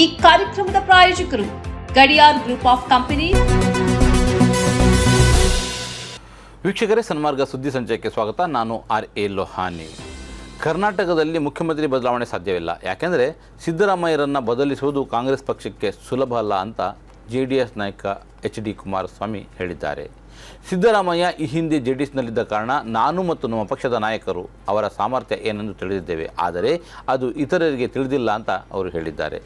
ಈ ಕಾರ್ಯಕ್ರಮದ ಪ್ರಾಯೋಜಕರು ಗಡಿಯಾರ್ ಗ್ರೂಪ್ ಆಫ್ ಕಂಪನಿ. ವೀಕ್ಷಕರೇ, ಸನ್ಮಾರ್ಗ ಸುದ್ದಿ ಸಂಚಯಕ್ಕೆ ಸ್ವಾಗತ. ನಾನು ಆರ್ ಎ ಲೋಹಾನಿ. ಕರ್ನಾಟಕದಲ್ಲಿ ಮುಖ್ಯಮಂತ್ರಿ ಬದಲಾವಣೆ ಸಾಧ್ಯವಿಲ್ಲ. ಯಾಕೆಂದರೆ ಸಿದ್ದರಾಮಯ್ಯರನ್ನು ಬದಲಿಸುವುದು ಕಾಂಗ್ರೆಸ್ ಪಕ್ಷಕ್ಕೆ ಸುಲಭ ಅಲ್ಲ ಅಂತ ಜೆ ಡಿ ಎಸ್ ನಾಯಕ ಎಚ್ ಡಿ ಕುಮಾರಸ್ವಾಮಿ ಹೇಳಿದ್ದಾರೆ. ಸಿದ್ದರಾಮಯ್ಯ ಈ ಹಿಂದೆ ಜೆ ಡಿ ಎಸ್ನಲ್ಲಿದ್ದ ಕಾರಣ ನಾನು ಮತ್ತು ನಮ್ಮ ಪಕ್ಷದ ನಾಯಕರು ಅವರ ಸಾಮರ್ಥ್ಯ ಏನೆಂದು ತಿಳಿದಿದ್ದೇವೆ. ಆದರೆ ಅದು ಇತರರಿಗೆ ತಿಳಿದಿಲ್ಲ ಅಂತ ಅವರು ಹೇಳಿದ್ದಾರೆ.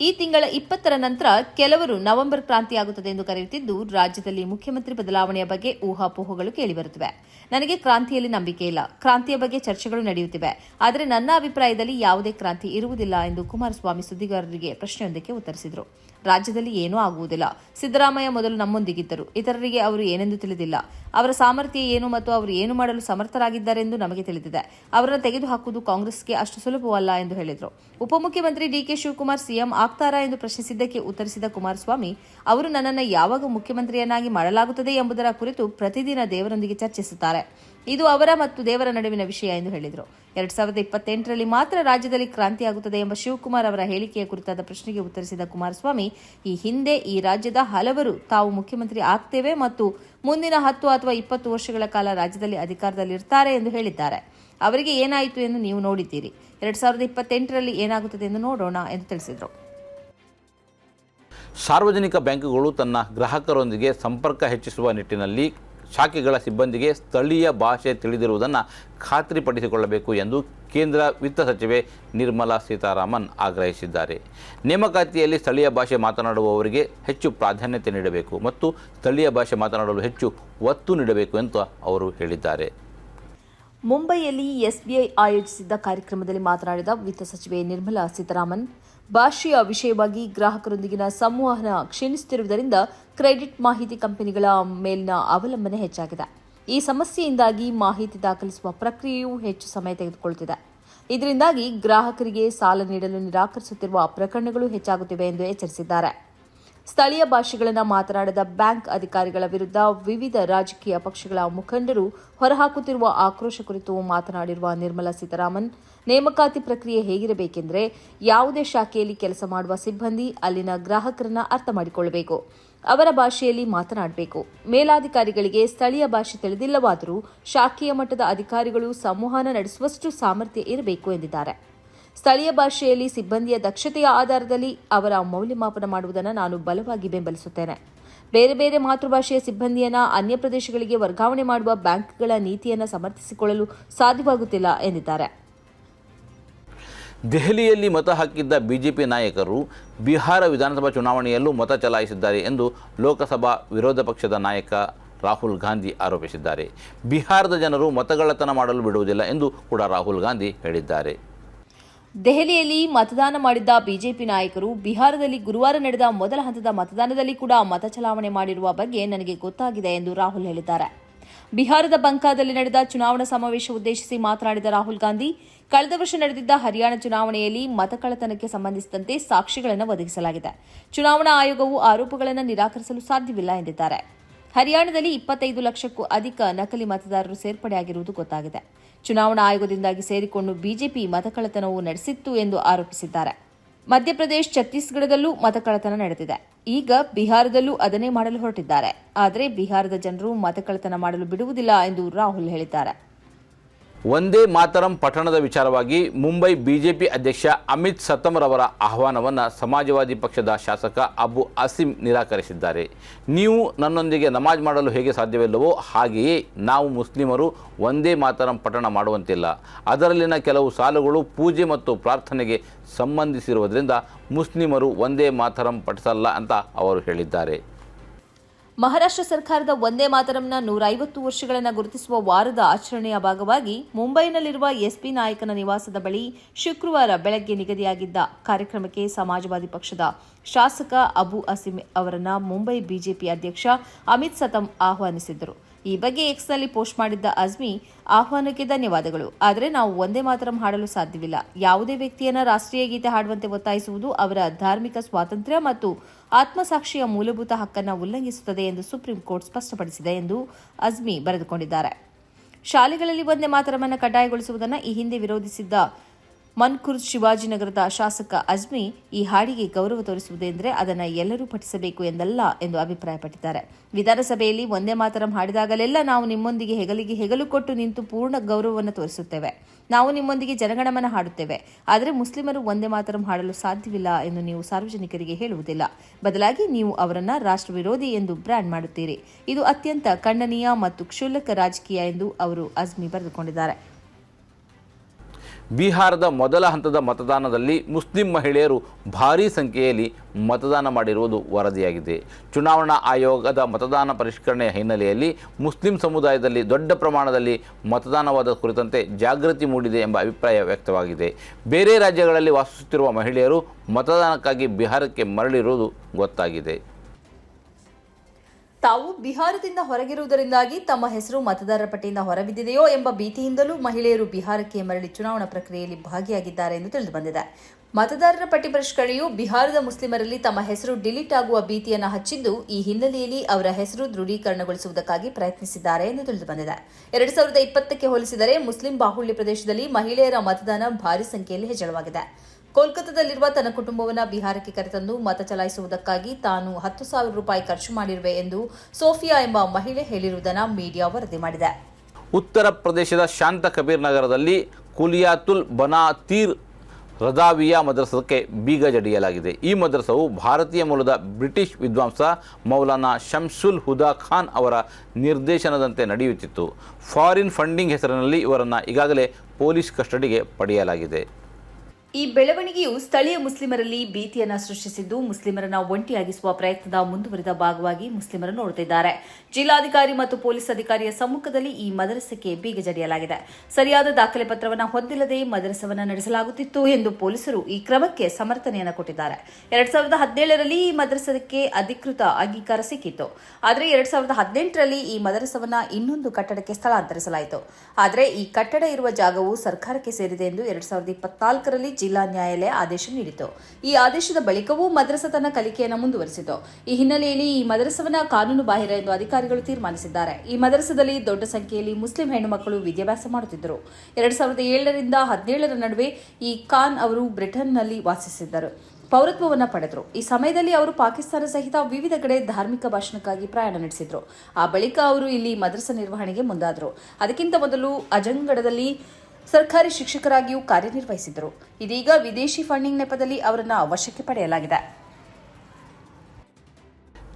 ಈ ತಿಂಗಳ ಇಪ್ಪತ್ತರ ನಂತರ ಕೆಲವರು ನವೆಂಬರ್ ಕ್ರಾಂತಿಯಾಗುತ್ತದೆ ಎಂದು ಕರೆಯುತ್ತಿದ್ದು, ರಾಜ್ಯದಲ್ಲಿ ಮುಖ್ಯಮಂತ್ರಿ ಬದಲಾವಣೆಯ ಬಗ್ಗೆ ಊಹಾಪೋಹಗಳು ಕೇಳಿಬರುತ್ತಿವೆ. ನನಗೆ ಕ್ರಾಂತಿಯಲ್ಲಿ ನಂಬಿಕೆ ಇಲ್ಲ. ಕ್ರಾಂತಿಯ ಬಗ್ಗೆ ಚರ್ಚೆಗಳು ನಡೆಯುತ್ತಿವೆ. ಆದರೆ ನನ್ನ ಅಭಿಪ್ರಾಯದಲ್ಲಿ ಯಾವುದೇ ಕ್ರಾಂತಿ ಇರುವುದಿಲ್ಲ ಎಂದು ಕುಮಾರಸ್ವಾಮಿ ಸುದ್ದಿಗಾರರಿಗೆ ಪ್ರಶ್ನೆಯೊಂದಕ್ಕೆ ಉತ್ತರಿಸಿದರು. ರಾಜ್ಯದಲ್ಲಿ ಏನೂ ಆಗುವುದಿಲ್ಲ. ಸಿದ್ದರಾಮಯ್ಯ ಮೊದಲು ನಮ್ಮೊಂದಿಗಿದ್ದರು. ಇತರರಿಗೆ ಅವರು ಏನೆಂದು ತಿಳಿದಿಲ್ಲ. ಅವರ ಸಾಮರ್ಥ್ಯ ಏನು ಮತ್ತು ಅವರು ಏನು ಮಾಡಲು ಸಮರ್ಥರಾಗಿದ್ದಾರೆಂದು ನಮಗೆ ತಿಳಿದಿದೆ. ಅವರನ್ನು ತೆಗೆದುಹಾಕುವುದು ಕಾಂಗ್ರೆಸ್ಗೆ ಅಷ್ಟು ಸುಲಭವಲ್ಲ ಎಂದು ಹೇಳಿದರು. ಉಪಮುಖ್ಯಮಂತ್ರಿ ಡಿಕೆ ಶಿವಕುಮಾರ್ ಸಿಎಂ ಆಗ್ತಾರಾ ಎಂದು ಪ್ರಶ್ನಿಸಿದ್ದಕ್ಕೆ ಉತ್ತರಿಸಿದ ಕುಮಾರಸ್ವಾಮಿ, ಅವರು ನನ್ನನ್ನು ಯಾವಾಗ ಮುಖ್ಯಮಂತ್ರಿಯನ್ನಾಗಿ ಮಾಡಲಾಗುತ್ತದೆ ಎಂಬುದರ ಕುರಿತು ಪ್ರತಿದಿನ ದೇವರೊಂದಿಗೆ ಚರ್ಚಿಸುತ್ತಾರೆ. ಇದು ಅವರ ಮತ್ತು ದೇವರ ನಡುವಿನ ವಿಷಯ ಎಂದು ಹೇಳಿದರು. ಎರಡ್ ಸಾವಿರದ ಇಪ್ಪತ್ತೆಂಟರಲ್ಲಿ ಮಾತ್ರ ರಾಜ್ಯದಲ್ಲಿ ಕ್ರಾಂತಿಯಾಗುತ್ತದೆ ಎಂಬ ಶಿವಕುಮಾರ್ ಅವರ ಹೇಳಿಕೆಯ ಕುರಿತಾದ ಪ್ರಶ್ನೆಗೆ ಉತ್ತರಿಸಿದ ಕುಮಾರಸ್ವಾಮಿ, ಈ ಹಿಂದೆ ಈ ರಾಜ್ಯದ ಹಲವರು ತಾವು ಮುಖ್ಯಮಂತ್ರಿ ಆಗ್ತೇವೆ ಮತ್ತು ಮುಂದಿನ ಹತ್ತು ಅಥವಾ ಇಪ್ಪತ್ತು ವರ್ಷಗಳ ಕಾಲ ರಾಜ್ಯದಲ್ಲಿ ಅಧಿಕಾರದಲ್ಲಿರ್ತಾರೆ ಎಂದು ಹೇಳಿದ್ದಾರೆ. ಅವರಿಗೆ ಏನಾಯಿತು ಎಂದು ನೀವು ನೋಡಿದ್ದೀರಿ. ಎರಡ್ ಸಾವಿರದ ಇಪ್ಪತ್ತೆಂಟರಲ್ಲಿ ಏನಾಗುತ್ತದೆ ಎಂದು ನೋಡೋಣ ಎಂದು ತಿಳಿಸಿದರು. ಸಾರ್ವಜನಿಕ ಬ್ಯಾಂಕುಗಳು ತನ್ನ ಗ್ರಾಹಕರೊಂದಿಗೆ ಸಂಪರ್ಕ ಹೆಚ್ಚಿಸುವ ನಿಟ್ಟಿನಲ್ಲಿ ಶಾಖೆಗಳ ಸಿಬ್ಬಂದಿಗೆ ಸ್ಥಳೀಯ ಭಾಷೆ ತಿಳಿದಿರುವುದನ್ನು ಖಾತ್ರಿಪಡಿಸಿಕೊಳ್ಳಬೇಕು ಎಂದು ಕೇಂದ್ರ ವಿತ್ತ ಸಚಿವೆ ನಿರ್ಮಲಾ ಸೀತಾರಾಮನ್ ಆಗ್ರಹಿಸಿದ್ದಾರೆ. ನೇಮಕಾತಿಯಲ್ಲಿ ಸ್ಥಳೀಯ ಭಾಷೆ ಮಾತನಾಡುವವರಿಗೆ ಹೆಚ್ಚು ಪ್ರಾಧಾನ್ಯತೆ ನೀಡಬೇಕು ಮತ್ತು ಸ್ಥಳೀಯ ಭಾಷೆ ಮಾತನಾಡಲು ಹೆಚ್ಚು ಒತ್ತು ನೀಡಬೇಕು ಎಂದು ಅವರು ಹೇಳಿದ್ದಾರೆ. ಮುಂಬೈಯಲ್ಲಿ ಎಸ್ಬಿಐ ಆಯೋಜಿಸಿದ್ದ ಕಾರ್ಯಕ್ರಮದಲ್ಲಿ ಮಾತನಾಡಿದ ವಿತ್ತ ಸಚಿವೆ ನಿರ್ಮಲಾ ಸೀತಾರಾಮನ್ ಭಾಷೆಯ ವಿಷಯವಾಗಿ ಗ್ರಾಹಕರೊಂದಿಗಿನ ಸಂವಹನ ಕ್ಷೀಣಿಸುತ್ತಿರುವುದರಿಂದ ಕ್ರೆಡಿಟ್ ಮಾಹಿತಿ ಕಂಪನಿಗಳ ಮೇಲಿನ ಅವಲಂಬನೆ ಹೆಚ್ಚಾಗಿದೆ. ಈ ಸಮಸ್ಯೆಯಿಂದಾಗಿ ಮಾಹಿತಿ ದಾಖಲಿಸುವ ಪ್ರಕ್ರಿಯೆಯು ಹೆಚ್ಚು ಸಮಯ ತೆಗೆದುಕೊಳ್ಳುತ್ತಿದೆ. ಇದರಿಂದಾಗಿ ಗ್ರಾಹಕರಿಗೆ ಸಾಲ ನೀಡಲು ನಿರಾಕರಿಸುತ್ತಿರುವ ಪ್ರಕರಣಗಳು ಹೆಚ್ಚಾಗುತ್ತಿವೆ ಎಂದು ಎಚ್ಚರಿಸಿದ್ದಾರೆ. ಸ್ಥಳೀಯ ಭಾಷೆಗಳನ್ನು ಮಾತನಾಡದ ಬ್ಯಾಂಕ್ ಅಧಿಕಾರಿಗಳ ವಿರುದ್ಧ ವಿವಿಧ ರಾಜಕೀಯ ಪಕ್ಷಗಳ ಮುಖಂಡರು ಹೊರಹಾಕುತ್ತಿರುವ ಆಕ್ರೋಶ ಕುರಿತು ಮಾತನಾಡಿರುವ ನಿರ್ಮಲಾ ಸೀತಾರಾಮನ್, ನೇಮಕಾತಿ ಪ್ರಕ್ರಿಯೆ ಹೇಗಿರಬೇಕೆಂದರೆ ಯಾವುದೇ ಶಾಖೆಯಲ್ಲಿ ಕೆಲಸ ಮಾಡುವ ಸಿಬ್ಬಂದಿ ಅಲ್ಲಿನ ಗ್ರಾಹಕರನ್ನ ಅರ್ಥ ಮಾಡಿಕೊಳ್ಳಬೇಕು. ಅವರ ಭಾಷೆಯಲ್ಲಿ ಮಾತನಾಡಬೇಕು. ಮೇಲಾಧಿಕಾರಿಗಳಿಗೆ ಸ್ಥಳೀಯ ಭಾಷೆ ತಿಳಿದಿಲ್ಲವಾದರೂ ಶಾಖೆಯ ಮಟ್ಟದ ಅಧಿಕಾರಿಗಳು ಸಂವಹನ ನಡೆಸುವಷ್ಟು ಸಾಮರ್ಥ್ಯ ಇರಬೇಕು ಎಂದಿದ್ದಾರೆ. ಸ್ಥಳೀಯ ಭಾಷೆಯಲ್ಲಿ ಸಿಬ್ಬಂದಿಯ ದಕ್ಷತೆಯ ಆಧಾರದಲ್ಲಿ ಅವರ ಮೌಲ್ಯಮಾಪನ ಮಾಡುವುದನ್ನು ನಾನು ಬಲವಾಗಿ ಬೆಂಬಲಿಸುತ್ತೇನೆ. ಬೇರೆ ಬೇರೆ ಮಾತೃಭಾಷೆಯ ಸಿಬ್ಬಂದಿಯನ್ನು ಅನ್ಯ ಪ್ರದೇಶಗಳಿಗೆ ವರ್ಗಾವಣೆ ಮಾಡುವ ಬ್ಯಾಂಕ್ಗಳ ನೀತಿಯನ್ನು ಸಮರ್ಥಿಸಿಕೊಳ್ಳಲು ಸಾಧ್ಯವಾಗುತ್ತಿಲ್ಲ ಎಂದಿದ್ದಾರೆ. ದೆಹಲಿಯಲ್ಲಿ ಮತ ಹಾಕಿದ್ದ ಬಿಜೆಪಿ ನಾಯಕರು ಬಿಹಾರ ವಿಧಾನಸಭಾ ಚುನಾವಣೆಯಲ್ಲೂ ಮತ ಚಲಾಯಿಸಿದ್ದಾರೆ ಎಂದು ಲೋಕಸಭಾ ವಿರೋಧ ಪಕ್ಷದ ನಾಯಕ ರಾಹುಲ್ ಗಾಂಧಿ ಆರೋಪಿಸಿದ್ದಾರೆ. ಬಿಹಾರದ ಜನರು ಮತಗಳ್ಳತನ ಮಾಡಲು ಬಿಡುವುದಿಲ್ಲ ಎಂದು ಕೂಡ ರಾಹುಲ್ ಗಾಂಧಿ ಹೇಳಿದ್ದಾರೆ. ದೆಹಲಿಯಲ್ಲಿ ಮತದಾನ ಮಾಡಿದ್ದ ಬಿಜೆಪಿ ನಾಯಕರು ಬಿಹಾರದಲ್ಲಿ ಗುರುವಾರ ನಡೆದ ಮೊದಲ ಹಂತದ ಮತದಾನದಲ್ಲಿ ಕೂಡ ಮತ ಚಲಾವಣೆ ಮಾಡಿರುವ ಬಗ್ಗೆ ನನಗೆ ಗೊತ್ತಾಗಿದೆ ಎಂದು ರಾಹುಲ್ ಹೇಳಿದ್ದಾರೆ. ಬಿಹಾರದ ಬಂಕಾದಲ್ಲಿ ನಡೆದ ಚುನಾವಣಾ ಸಮಾವೇಶ ಉದ್ದೇಶಿಸಿ ಮಾತನಾಡಿದ ರಾಹುಲ್ ಗಾಂಧಿ, ಕಳೆದ ವರ್ಷ ನಡೆದಿದ್ದ ಹರಿಯಾಣ ಚುನಾವಣೆಯಲ್ಲಿ ಮತಕಳ್ಳತನಕ್ಕೆ ಸಂಬಂಧಿಸಿದಂತೆ ಸಾಕ್ಷಿಗಳನ್ನು ಒದಗಿಸಲಾಗಿದೆ. ಚುನಾವಣಾ ಆಯೋಗವು ಆರೋಪಗಳನ್ನು ನಿರಾಕರಿಸಲು ಸಾಧ್ಯವಿಲ್ಲ ಎಂದಿದ್ದಾರೆ. ಹರಿಯಾಣದಲ್ಲಿ ಇಪ್ಪತ್ತೈದು ಲಕ್ಷಕ್ಕೂ ಅಧಿಕ ನಕಲಿ ಮತದಾರರು ಸೇರ್ಪಡೆಯಾಗಿರುವುದು ಗೊತ್ತಾಗಿದೆ. ಚುನಾವಣಾ ಆಯೋಗದಿಂದಾಗಿ ಸೇರಿಕೊಂಡು ಬಿಜೆಪಿ ಮತಕಳತನವು ನಡೆಸಿತ್ತು ಎಂದು ಆರೋಪಿಸಿದ್ದಾರೆ. ಮಧ್ಯಪ್ರದೇಶ, ಛತ್ತೀಸ್ಗಢದಲ್ಲೂ ಮತಕಳ್ಳತನ ನಡೆದಿದೆ. ಈಗ ಬಿಹಾರದಲ್ಲೂ ಅದನ್ನೇ ಮಾಡಲು ಹೊರಟಿದ್ದಾರೆ. ಆದರೆ ಬಿಹಾರದ ಜನರು ಮತಕಳ್ಳತನ ಮಾಡಲು ಬಿಡುವುದಿಲ್ಲ ಎಂದು ರಾಹುಲ್ ಹೇಳಿದ್ದಾರೆ. ಒಂದೇ ಮಾತರಂ ಪಠಣದ ವಿಚಾರವಾಗಿ ಮುಂಬೈ ಬಿಜೆಪಿ ಅಧ್ಯಕ್ಷ ಅಮಿತ್ ಸತ್ತಮರವರ ಆಹ್ವಾನವನ್ನು ಸಮಾಜವಾದಿ ಪಕ್ಷದ ಶಾಸಕ ಅಬು ಅಸಿಮ್ ನಿರಾಕರಿಸಿದ್ದಾರೆ. ನೀವು ನನ್ನೊಂದಿಗೆ ನಮಾಜ್ ಮಾಡಲು ಹೇಗೆ ಸಾಧ್ಯವಿಲ್ಲವೋ ಹಾಗೆಯೇ ನಾವು ಮುಸ್ಲಿಮರು ಒಂದೇ ಮಾತರಂ ಪಠಣ ಮಾಡುವಂತಿಲ್ಲ. ಅದರಲ್ಲಿನ ಕೆಲವು ಸಾಲುಗಳು ಪೂಜೆ ಮತ್ತು ಪ್ರಾರ್ಥನೆಗೆ ಸಂಬಂಧಿಸಿರುವುದರಿಂದ ಮುಸ್ಲಿಮರು ಒಂದೇ ಮಾತರಂ ಪಠಿಸಲ್ಲ ಅಂತ ಅವರು ಹೇಳಿದ್ದಾರೆ. ಮಹಾರಾಷ್ಟ್ರ ಸರ್ಕಾರದ ಒಂದೇ ಮಾತರಂನ ನೂರ ಐವತ್ತು ವರ್ಷಗಳನ್ನು ಗುರುತಿಸುವ ವಾರದ ಆಚರಣೆಯ ಭಾಗವಾಗಿ ಮುಂಬೈನಲ್ಲಿರುವ ಎಸ್ಪಿ ನಾಯಕನ ನಿವಾಸದ ಬಳಿ ಶುಕ್ರವಾರ ಬೆಳಗ್ಗೆ ನಿಗದಿಯಾಗಿದ್ದ ಕಾರ್ಯಕ್ರಮಕ್ಕೆ ಸಮಾಜವಾದಿ ಪಕ್ಷದ ಶಾಸಕ ಅಬು ಅಸಿಮ್ ಅವರನ್ನ ಮುಂಬೈ ಬಿಜೆಪಿ ಅಧ್ಯಕ್ಷ ಅಮಿತ್ ಸತಂ ಆಹ್ವಾನಿಸಿದ್ದರು. ಈ ಬಗ್ಗೆ ಎಕ್ಸ್ನಲ್ಲಿ ಪೋಸ್ಟ್ ಮಾಡಿದ್ದ ಅಜ್ಮಿ ಆಹ್ವಾನಕ್ಕೆ ಧನ್ಯವಾದಗಳು. ಆದರೆ ನಾವು ಒಂದೇ ಮಾತ್ರ ಹಾಡಲು ಸಾಧ್ಯವಿಲ್ಲ. ಯಾವುದೇ ವ್ಯಕ್ತಿಯನ್ನ ರಾಷ್ಟ್ರೀಯ ಗೀತೆ ಹಾಡುವಂತೆ ಒತ್ತಾಯಿಸುವುದು ಅವರ ಧಾರ್ಮಿಕ ಸ್ವಾತಂತ್ರ್ಯ ಮತ್ತು ಆತ್ಮಸಾಕ್ಷಿಯ ಮೂಲಭೂತ ಹಕ್ಕನ್ನು ಉಲ್ಲಂಘಿಸುತ್ತದೆ ಎಂದು ಸುಪ್ರೀಂ ಕೋರ್ಟ್ ಸ್ಪಷ್ಟಪಡಿಸಿದೆ ಎಂದು ಅಜ್ಮಿ ಬರೆದುಕೊಂಡಿದ್ದಾರೆ. ಶಾಲೆಗಳಲ್ಲಿ ಒಂದೇ ಮಾತರಮನ್ನು ಕಡ್ಡಾಯಗೊಳಿಸುವುದನ್ನು ಈ ಹಿಂದೆ ವಿರೋಧಿಸಿದ್ದ ಮನ್ಕುರ್ದ್ ಶಿವಾಜಿನಗರದ ಶಾಸಕ ಅಜ್ಮಿ ಈ ಹಾಡಿಗೆ ಗೌರವ ತೋರಿಸುವುದೆಂದರೆ ಅದನ್ನು ಎಲ್ಲರೂ ಪಠಿಸಬೇಕು ಎಂದಲ್ಲ ಎಂದು ಅಭಿಪ್ರಾಯಪಟ್ಟಿದ್ದಾರೆ. ವಿಧಾನಸಭೆಯಲ್ಲಿ ಒಂದೇ ಮಾತರಂ ಹಾಡಿದಾಗಲೆಲ್ಲ ನಾವು ನಿಮ್ಮೊಂದಿಗೆ ಹೆಗಲಿಗೆ ಹೆಗಲು ಕೊಟ್ಟು ನಿಂತು ಪೂರ್ಣ ಗೌರವವನ್ನು ತೋರಿಸುತ್ತೇವೆ. ನಾವು ನಿಮ್ಮೊಂದಿಗೆ ಜನಗಣಮನ ಹಾಡುತ್ತೇವೆ. ಆದರೆ ಮುಸ್ಲಿಮರು ಒಂದೇ ಮಾತರಂ ಹಾಡಲು ಸಾಧ್ಯವಿಲ್ಲ ಎಂದು ನೀವು ಸಾರ್ವಜನಿಕರಿಗೆ ಹೇಳುವುದಿಲ್ಲ. ಬದಲಾಗಿ ನೀವು ಅವರನ್ನ ರಾಷ್ಟ್ರ ವಿರೋಧಿ ಎಂದು ಬ್ರ್ಯಾಂಡ್ ಮಾಡುತ್ತೀರಿ. ಇದು ಅತ್ಯಂತ ಖಂಡನೀಯ ಮತ್ತು ಕ್ಷುಲ್ಲಕ ರಾಜಕೀಯ ಎಂದು ಅವರು ಅಜ್ಮಿ ಬರೆದುಕೊಂಡಿದ್ದಾರೆ. ಬಿಹಾರದ ಮೊದಲ ಹಂತದ ಮತದಾನದಲ್ಲಿ ಮುಸ್ಲಿಂ ಮಹಿಳೆಯರು ಭಾರೀ ಸಂಖ್ಯೆಯಲ್ಲಿ ಮತದಾನ ಮಾಡಿರುವುದು ವರದಿಯಾಗಿದೆ. ಚುನಾವಣಾ ಆಯೋಗದ ಮತದಾನ ಪರಿಷ್ಕರಣೆಯ ಹಿನ್ನೆಲೆಯಲ್ಲಿ ಮುಸ್ಲಿಂ ಸಮುದಾಯದಲ್ಲಿ ದೊಡ್ಡ ಪ್ರಮಾಣದಲ್ಲಿ ಮತದಾನವಾದ ಕುರಿತಂತೆ ಜಾಗೃತಿ ಮೂಡಿದೆ ಎಂಬ ಅಭಿಪ್ರಾಯ ವ್ಯಕ್ತವಾಗಿದೆ. ಬೇರೆ ರಾಜ್ಯಗಳಲ್ಲಿ ವಾಸಿಸುತ್ತಿರುವ ಮಹಿಳೆಯರು ಮತದಾನಕ್ಕಾಗಿ ಬಿಹಾರಕ್ಕೆ ಮರಳಿರುವುದು ಗೊತ್ತಾಗಿದೆ. ತಾವು ಬಿಹಾರದಿಂದ ಹೊರಗಿರುವುದರಿಂದಾಗಿ ತಮ್ಮ ಹೆಸರು ಮತದಾರರ ಪಟ್ಟಿಯಿಂದ ಹೊರಬಿದ್ದಿದೆಯೋ ಎಂಬ ಭೀತಿಯಿಂದಲೂ ಮಹಿಳೆಯರು ಬಿಹಾರಕ್ಕೆ ಮರಳಿ ಚುನಾವಣಾ ಪ್ರಕ್ರಿಯೆಯಲ್ಲಿ ಭಾಗಿಯಾಗಿದ್ದಾರೆ ಎಂದು ತಿಳಿದುಬಂದಿದೆ. ಮತದಾರರ ಪಟ್ಟಿ ಪರಿಷ್ಕರಣೆಯು ಬಿಹಾರದ ಮುಸ್ಲಿಮರಲ್ಲಿ ತಮ್ಮ ಹೆಸರು ಡಿಲೀಟ್ ಆಗುವ ಭೀತಿಯನ್ನು ಹಚ್ಚಿದ್ದು, ಈ ಹಿನ್ನೆಲೆಯಲ್ಲಿ ಅವರ ಹೆಸರು ದೃಢೀಕರಣಗೊಳಿಸುವುದಕ್ಕಾಗಿ ಪ್ರಯತ್ನಿಸಿದ್ದಾರೆ ಎಂದು ತಿಳಿದುಬಂದಿದೆ. ಎರಡು ಸಾವಿರದ ಇಪ್ಪತ್ತಕ್ಕೆ ಹೋಲಿಸಿದರೆ ಮುಸ್ಲಿಂ ಬಾಹುಳ್ಯ ಪ್ರದೇಶದಲ್ಲಿ ಮಹಿಳೆಯರ ಮತದಾನ ಭಾರಿ ಸಂಖ್ಯೆಯಲ್ಲಿ ಹೆಚ್ಚಳವಾಗಿದೆ. ಕೋಲ್ಕತ್ತಾದಲ್ಲಿರುವ ತನ್ನ ಕುಟುಂಬವನ್ನು ಬಿಹಾರಕ್ಕೆ ಕರೆತಂದು ಮತ ಚಲಾಯಿಸುವುದಕ್ಕಾಗಿ ತಾನು ಹತ್ತು ಸಾವಿರ ರೂಪಾಯಿ ಖರ್ಚು ಮಾಡಿರುವೆ ಎಂದು ಸೋಫಿಯಾ ಎಂಬ ಮಹಿಳೆ ಹೇಳಿರುವುದನ್ನು ಮೀಡಿಯಾ ವರದಿ ಮಾಡಿದೆ. ಉತ್ತರ ಪ್ರದೇಶದ ಶಾಂತ ಕಬೀರ್ ನಗರದಲ್ಲಿ ಕುಲಿಯಾತುಲ್ ಬನಾತೀರ್ ರದಾವಿಯಾ ಮದ್ರಸಕ್ಕೆ ಬೀಗ ಜಡಿಯಲಾಗಿದೆ. ಈ ಮದ್ರಸವು ಭಾರತೀಯ ಮೂಲದ ಬ್ರಿಟಿಷ್ ವಿದ್ವಾಂಸ ಮೌಲಾನಾ ಶಂಸುಲ್ ಹುದಾ ಖಾನ್ ಅವರ ನಿರ್ದೇಶನದಂತೆ ನಡೆಯುತ್ತಿತ್ತು. ಫಾರಿನ್ ಫಂಡಿಂಗ್ ಹೆಸರಿನಲ್ಲಿ ಇವರನ್ನು ಈಗಾಗಲೇ ಪೊಲೀಸ್ ಕಸ್ಟಡಿಗೆ ಪಡೆಯಲಾಗಿದೆ. ಈ ಬೆಳವಣಿಗೆಯು ಸ್ಥಳೀಯ ಮುಸ್ಲಿಮರಲ್ಲಿ ಭೀತಿಯನ್ನು ಸೃಷ್ಟಿಸಿದ್ದು ಮುಸ್ಲಿಮರನ್ನ ಒಂಟಿಯಾಗಿಸುವ ಪ್ರಯತ್ನದ ಮುಂದುವರಿದ ಭಾಗವಾಗಿ ಮುಸ್ಲಿಮರು ನೋಡುತ್ತಿದ್ದಾರೆ. ಜಿಲ್ಲಾಧಿಕಾರಿ ಮತ್ತು ಪೊಲೀಸ್ ಅಧಿಕಾರಿಯ ಸಮ್ಮುಖದಲ್ಲಿ ಈ ಮದರಸಕ್ಕೆ ಬೀಗ ಜಡಿಯಲಾಗಿದೆ. ಸರಿಯಾದ ದಾಖಲೆ ಪತ್ರವನ್ನು ಹೊಂದಿಲ್ಲದೆ ಮದರಸವನ್ನು ನಡೆಸಲಾಗುತ್ತಿತ್ತು ಎಂದು ಪೊಲೀಸರು ಈ ಕ್ರಮಕ್ಕೆ ಸಮರ್ಥನೆಯನ್ನು ಕೊಟ್ಟಿದ್ದಾರೆ. ಎರಡ್ ಸಾವಿರದ ಹದಿನೇಳರಲ್ಲಿ ಈ ಮದರಸಕ್ಕೆ ಅಧಿಕೃತ ಅಂಗೀಕಾರ ಸಿಕ್ಕಿತ್ತು. ಆದರೆ ಎರಡ್ ಸಾವಿರದ ಹದಿನೆಂಟರಲ್ಲಿ ಈ ಮದರಸವನ್ನು ಇನ್ನೊಂದು ಕಟ್ಟಡಕ್ಕೆ ಸ್ಥಳಾಂತರಿಸಲಾಯಿತು. ಆದರೆ ಈ ಕಟ್ಟಡ ಇರುವ ಜಾಗವು ಸರ್ಕಾರಕ್ಕೆ ಸೇರಿದೆ ಎಂದು ಎರಡ್ ಸಾವಿರದ ಇಪ್ಪತ್ನಾಲ್ಕರಲ್ಲಿ ಜಿಲ್ಲಾ ನ್ಯಾಯಾಲಯ ಆದೇಶ ನೀಡಿತು. ಈ ಆದೇಶದ ಬಳಿಕವೂ ಮದ್ರಸ ತನ್ನ ಕಲಿಕೆಯನ್ನು ಮುಂದುವರೆಸಿತು. ಈ ಹಿನ್ನೆಲೆಯಲ್ಲಿ ಈ ಮದ್ರಸವನ್ನ ಕಾನೂನು ಬಾಹಿರ ಎಂದು ಅಧಿಕಾರಿಗಳು ತೀರ್ಮಾನಿಸಿದ್ದಾರೆ. ಈ ಮದ್ರಸದಲ್ಲಿ ದೊಡ್ಡ ಸಂಖ್ಯೆಯಲ್ಲಿ ಮುಸ್ಲಿಂ ಹೆಣ್ಣುಮಕ್ಕಳು ವಿದ್ಯಾಭ್ಯಾಸ ಮಾಡುತ್ತಿದ್ದರು. ಎರಡ್ ಸಾವಿರದ ಏಳರಿಂದ ಹದಿನೇಳರ ನಡುವೆ ಈ ಖಾನ್ ಅವರು ಬ್ರಿಟನ್ನಲ್ಲಿ ವಾಸಿಸಿದ್ದರು. ಪೌರತ್ವವನ್ನು ಪಡೆದರು. ಈ ಸಮಯದಲ್ಲಿ ಅವರು ಪಾಕಿಸ್ತಾನ ಸಹಿತ ವಿವಿಧ ಕಡೆ ಧಾರ್ಮಿಕ ಭಾಷಣಕ್ಕಾಗಿ ಪ್ರಯಾಣ ನಡೆಸಿದರು. ಆ ಬಳಿಕ ಅವರು ಇಲ್ಲಿ ಮದ್ರಸ ನಿರ್ವಹಣೆಗೆ ಮುಂದಾದರು. ಅದಕ್ಕಿಂತ ಮೊದಲು ಅಜಂಗಢದಲ್ಲಿ ಸರ್ಕಾರಿ ಶಿಕ್ಷಕರಾಗಿಯೂ ಕಾರ್ಯನಿರ್ವಹಿಸಿದರು ಇದೀಗ ವಿದೇಶಿ ಫಂಡಿಂಗ್ ನೆಪದಲ್ಲಿ ಅವರನ್ನು ವಶಕ್ಕೆ ಪಡೆಯಲಾಗಿದೆ.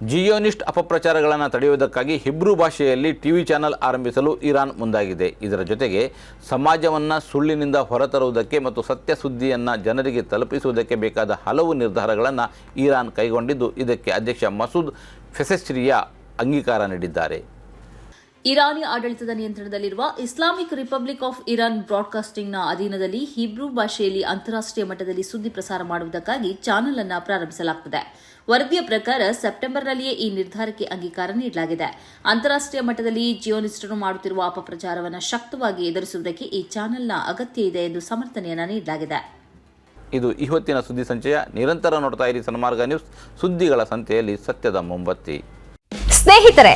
ಜಿಯೋನಿಸ್ಟ್ ಅಪಪ್ರಚಾರಗಳನ್ನು ತಡೆಯುವುದಕ್ಕಾಗಿ ಹಿಬ್ರೂ ಭಾಷೆಯಲ್ಲಿ ಟಿವಿ ಚಾನೆಲ್ ಆರಂಭಿಸಲು ಇರಾನ್ ಮುಂದಾಗಿದೆ. ಇದರ ಜೊತೆಗೆ ಸಮಾಜವನ್ನು ಸುಳ್ಳಿನಿಂದ ಹೊರತರುವುದಕ್ಕೆ ಮತ್ತು ಸತ್ಯ ಸುದ್ದಿಯನ್ನು ಜನರಿಗೆ ತಲುಪಿಸುವುದಕ್ಕೆ ಬೇಕಾದ ಹಲವು ನಿರ್ಧಾರಗಳನ್ನು ಇರಾನ್ ಕೈಗೊಂಡಿದ್ದು. ಇದಕ್ಕೆ ಅಧ್ಯಕ್ಷ ಮಸೂದ್ ಫೆಸೆಸ್ಟ್ರಿಯಾ ಅಂಗೀಕಾರ ನೀಡಿದ್ದಾರೆ. ಇರಾನಿ ಆಡಳಿತದ ನಿಯಂತ್ರಣದಲ್ಲಿರುವ ಇಸ್ಲಾಮಿಕ್ ರಿಪಬ್ಲಿಕ್ ಆಫ್ ಇರಾನ್ ಬ್ರಾಡ್ಕಾಸ್ಟಿಂಗ್ನ ಅಧೀನದಲ್ಲಿ ಹಿಬ್ರೂ ಭಾಷೆಯಲ್ಲಿ ಅಂತಾರಾಷ್ಟ್ರೀಯ ಮಟ್ಟದಲ್ಲಿ ಸುದ್ದಿ ಪ್ರಸಾರ ಮಾಡುವುದಕ್ಕಾಗಿ ಚಾನೆಲ್ ಅನ್ನು ಪ್ರಾರಂಭಿಸಲಾಗುತ್ತದೆ ವರದಿಯ ಪ್ರಕಾರ ಸೆಪ್ಟೆಂಬರ್ನಲ್ಲಿಯೇ ಈ ನಿರ್ಧಾರಕ್ಕೆ ಅಂಗೀಕಾರ ನೀಡಲಾಗಿದೆ. ಅಂತಾರಾಷ್ಟ್ರೀಯ ಮಟ್ಟದಲ್ಲಿ ಜಿಯೋನಿಸ್ಟರು ಮಾಡುತ್ತಿರುವ ಅಪಪ್ರಚಾರವನ್ನು ಶಕ್ತವಾಗಿ ಎದುರಿಸುವುದಕ್ಕೆ ಈ ಚಾನೆಲ್ನ ಅಗತ್ಯ ಇದೆ ಎಂದು ಸಮರ್ಥನೆಯನ್ನು ನೀಡಲಾಗಿದೆ. ಇದು ಇವತ್ತಿನ ಸುದ್ದಿ ಸಂಚಯ. ನಿರಂತರ ನೋಡ್ತಾ ಇರಿ ಸನ್ಮಾರ್ಗ ನ್ಯೂಸ್. ಸುದ್ದಿಗಳ ಸಂತೆಯಲ್ಲಿ ಸತ್ಯದ ಮೊಂಬತ್ತಿ. ಸ್ನೇಹಿತರೆ